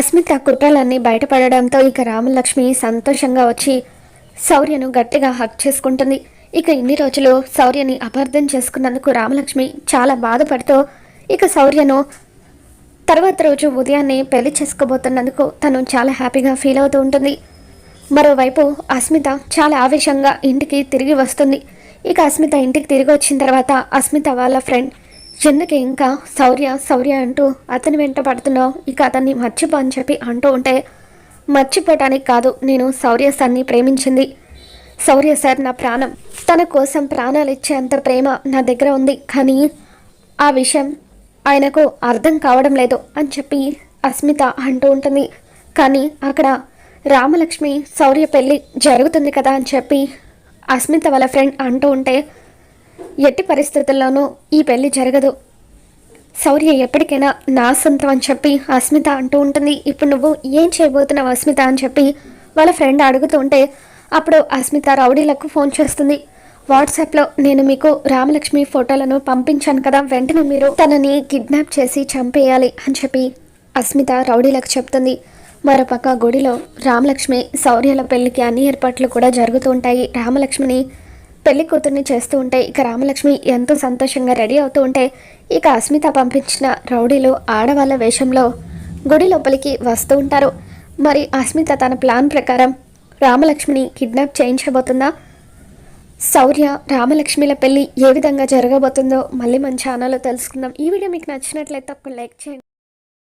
అస్మిత కుట్రలన్నీ బయటపడడంతో ఇక రామలక్ష్మి సంతోషంగా వచ్చి శౌర్యను గట్టిగా హక్ చేసుకుంటుంది. ఇక ఇన్ని రోజులు శౌర్యని అపార్థం చేసుకున్నందుకు రామలక్ష్మి చాలా బాధపడుతూ ఇక శౌర్యను తర్వాత రోజు ఉదయాన్నే పెళ్ళి చేసుకోబోతున్నందుకు తను చాలా హ్యాపీగా ఫీల్ అవుతూ ఉంటుంది. మరోవైపు అస్మిత చాలా ఆవేశంగా ఇంటికి తిరిగి వస్తుంది. ఇక అస్మిత ఇంటికి తిరిగి వచ్చిన తర్వాత అస్మిత వాళ్ళ ఫ్రెండ్ ఎందుకు ఇంకా శౌర్య శౌర్య అంటూ అతని వెంట పడుతున్నావు? ఇక అతన్ని మర్చిపో అని చెప్పి అంటూ ఉంటే మర్చిపోవటానికి కాదు నేను శౌర్య సార్ని ప్రేమించింది. శౌర్య సార్ నా ప్రాణం. తన కోసం ప్రాణాలు ఇచ్చేంత ప్రేమ నా దగ్గర ఉంది కానీ ఆ విషయం ఆయనకు అర్థం కావడం లేదు అని చెప్పి అస్మిత అంటూ ఉంటుంది. కానీ అక్కడ రామలక్ష్మి శౌర్య పెళ్ళి జరుగుతుంది కదా అని చెప్పి అస్మిత వాళ్ళ ఫ్రెండ్ అంటూ ఉంటే ఎట్టి పరిస్థితుల్లోనూ ఈ పెళ్ళి జరగదు. శౌర్య ఎప్పటికైనా నా సొంతం అని చెప్పి అస్మిత అంటూ ఉంటుంది. ఇప్పుడు నువ్వు ఏం చేయబోతున్నావు అస్మిత అని చెప్పి వాళ్ళ ఫ్రెండ్ అడుగుతూ ఉంటే అప్పుడు అస్మిత రౌడీలకు ఫోన్ చేస్తుంది. వాట్సాప్లో నేను మీకు రామలక్ష్మి ఫోటోలను పంపించాను కదా వెంటనే మీరు తనని కిడ్నాప్ చేసి చంపేయాలి అని చెప్పి అస్మిత రౌడీలకు చెప్తుంది. మరోపక్క గుడిలో రామలక్ష్మి శౌర్యల పెళ్ళికి అన్ని ఏర్పాట్లు కూడా జరుగుతూ ఉంటాయి. రామలక్ష్మిని పెళ్ళి కూతుర్ని చేస్తూ ఉంటే ఇక రామలక్ష్మి ఎంతో సంతోషంగా రెడీ అవుతూ ఉంటే ఇక అస్మిత పంపించిన రౌడీలు ఆడవాళ్ళ వేషంలో గుడి లోపలికి వస్తూ ఉంటారు. మరి అస్మిత తన ప్లాన్ ప్రకారం రామలక్ష్మిని కిడ్నాప్ చేయించబోతుందా? శౌర్య రామలక్ష్మిల పెళ్ళి ఏ విధంగా జరగబోతుందో మళ్ళీ మన ఛానల్లో తెలుసుకుందాం. ఈ వీడియో మీకు నచ్చినట్లయితే ఒక లైక్ చేయండి.